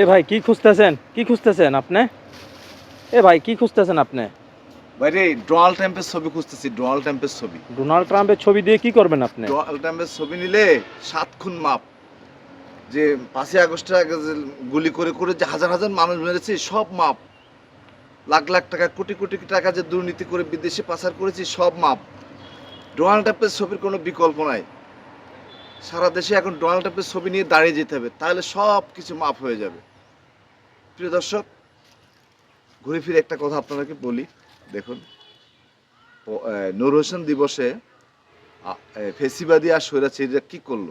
এ ভাই কি খুঁজতেছেন? কি খুঁজতেছেন আপনি? এ ভাই কি খুঁজতেছেন আপনি? বাইরে ডোনাল্ড ট্রাম্পের ছবি খুঁজতেছি ডোনাল্ড ট্রাম্পের ছবি। ডোনাল্ড ট্রাম্পের ছবি দিয়ে কি করবেন আপনি? ডোনাল্ড ট্রাম্পের ছবি নিলে সাত খুন মাপ। যে পাঁচই আগস্টের আগে যে গুলি করে করে যে হাজার হাজার মানুষ মেরেছে সব মাপ। লাখ লাখ টাকা কোটি কোটি টাকা যে দুর্নীতি করে বিদেশে পাচার করেছি সব মাপ। ডোনাল্ড ট্রাম্পের ছবির কোনো বিকল্প নাই। সারা দেশে এখন ডোনাল্ড ট্রাম্পের ছবি নিয়ে দাঁড়িয়ে যেতে হবে, তাহলে সব কিছু মাফ হয়ে যাবে। প্রিয় দর্শক, ঘুরে ফিরে একটা কথা আপনাদেরকে বলি। দেখুন নূর হোসেন দিবসে ফেসিবাদী আর স্বৈরাচারীরা কি করল?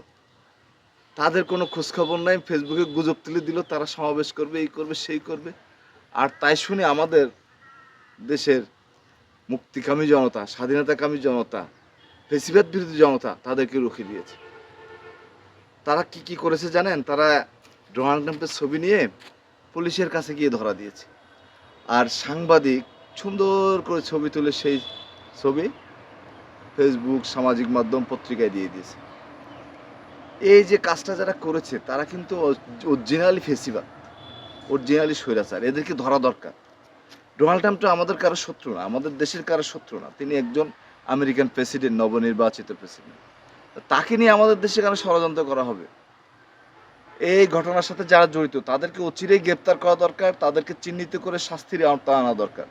তাদের কোনো খোঁজখবর নাই, ফেসবুকে গুজব তুলে দিল, তারা সমাবেশ করবে, এই করবে, সেই করবে। আর তাই শুনে আমাদের দেশের মুক্তিকামী জনতা, স্বাধীনতাকামী জনতা, ফেসিবাদ বিরোধী জনতা তাদেরকে রুখে দিয়েছে। তারা কি কি করেছে জানেন? তারা ডোনাল্ড ট্রাম্পের ছবি নিয়ে পুলিশের কাছে গিয়ে ধরা দিয়েছে। আর সাংবাদিক সুন্দর করে ছবি তুলে সেই ছবি ফেসবুক সামাজিক মাধ্যম পত্রিকায় দিয়ে দিয়েছে। এই যে কাজটা যারা করেছে, তারা কিন্তু অরিজিনালি ফেসিবাদ, অরিজিনালি স্বৈরাচার, এদেরকে ধরা দরকার। ডোনাল্ড ট্রাম্প তো আমাদের কারও শত্রু না, আমাদের দেশের কারও শত্রু না। তিনি একজন আমেরিকান প্রেসিডেন্ট, নবনির্বাচিত প্রেসিডেন্ট। তাকে নিয়ে আমাদের দেশে কেন ষড়যন্ত্র করা হবে? এই ঘটনার সাথে যারা জড়িত, তাদেরকে অচিরেই গ্রেপ্তার করা দরকার, তাদেরকে চিহ্নিত করে শাস্তির আওতায় আনা দরকার।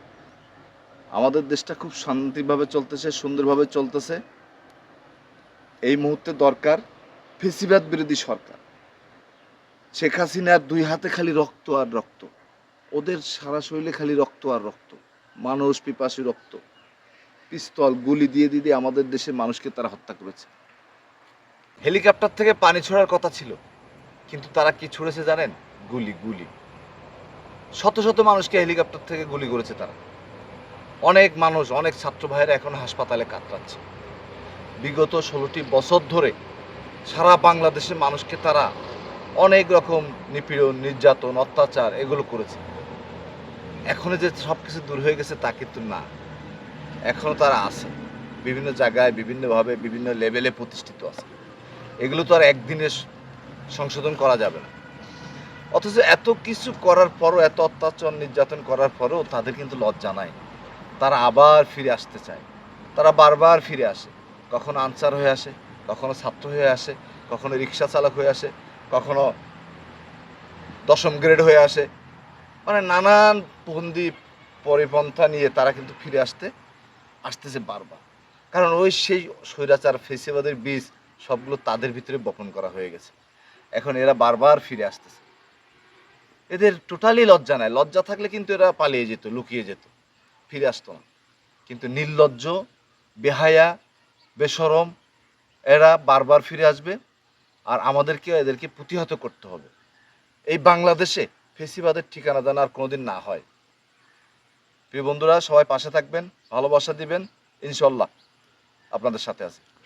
আমাদের দেশটা খুব শান্তিভাবে চলতেছে, সুন্দরভাবে চলতেছে। এই মুহূর্তে দরকার ফেসিবাদ বিরোধী সরকার। শেখ হাসিনার দুই হাতে খালি রক্ত আর রক্ত। ওদের সারা শরীরে খালি রক্ত আর রক্ত। মানুষ পিপাসী রক্ত। পিস্তল, গুলি দিয়ে দিয়ে আমাদের দেশের মানুষকে তারা হত্যা করেছে। হেলিকপ্টার থেকে পানি ছড়ার কথা ছিল, কিন্তু তারা কি ছুড়েছে জানেন? গুলি গুলি। শত শত মানুষকে হেলিকপ্টার থেকে গুলি করেছে তারা। অনেক মানুষ, অনেক ছাত্র ভাইয়েরা এখন হাসপাতালে কাতরাচ্ছে। বিগত ষোলোটি বছর ধরে সারা বাংলাদেশের মানুষকে তারা অনেক রকম নিপীড়ন, নির্যাতন, অত্যাচার এগুলো করেছে। এখনও যে সব কিছু দূর হয়ে গেছে তা কিন্তু না। এখনও তারা আছে। বিভিন্ন জায়গায় বিভিন্নভাবে বিভিন্ন লেভেলে প্রতিষ্ঠিত আছে। এগুলো তো আর একদিনে সংশোধন করা যাবে না। অথচ এত কিছু করার পরও, এত অত্যাচার নির্যাতন করার পরেও তাদের কিন্তু লজ্জা নাই। তারা আবার ফিরে আসতে চায়। তারা বারবার ফিরে আসে। কখনো আনসার হয়ে আসে, কখনো ছাত্র হয়ে আসে, কখনো রিক্সা চালক হয়ে আসে, কখনো দশম গ্রেড হয়ে আসে। মানে নানান বন্দি পরিপন্থা নিয়ে তারা কিন্তু ফিরে আসতে, আসতেছে বারবার। কারণ ওই সেই স্বৈরাচার, ফেসিবাদের বীজ সবগুলো তাদের ভিতরে বপন করা হয়ে গেছে। এখন এরা বারবার ফিরে আসতেছে। এদের টোটালি লজ্জা নাই। লজ্জা থাকলে কিন্তু এরা পালিয়ে যেত, লুকিয়ে যেত। ফিরে আসতো না। কিন্তু নির্লজ্জ, বেহায়া, বেসরম, এরা বারবার ফিরে আসবে আর আমাদেরকে, এদেরকে প্রতিহত করতে হবে। এই বাংলাদেশে ফেসিবাদের ঠিকানা যেন আর কোনোদিন না হয়। প্রিয় বন্ধুরা, সবাই পাশে থাকবেন, ভালোবাসা দিবেন। ইনশাল্লাহ আপনাদের সাথে আছে।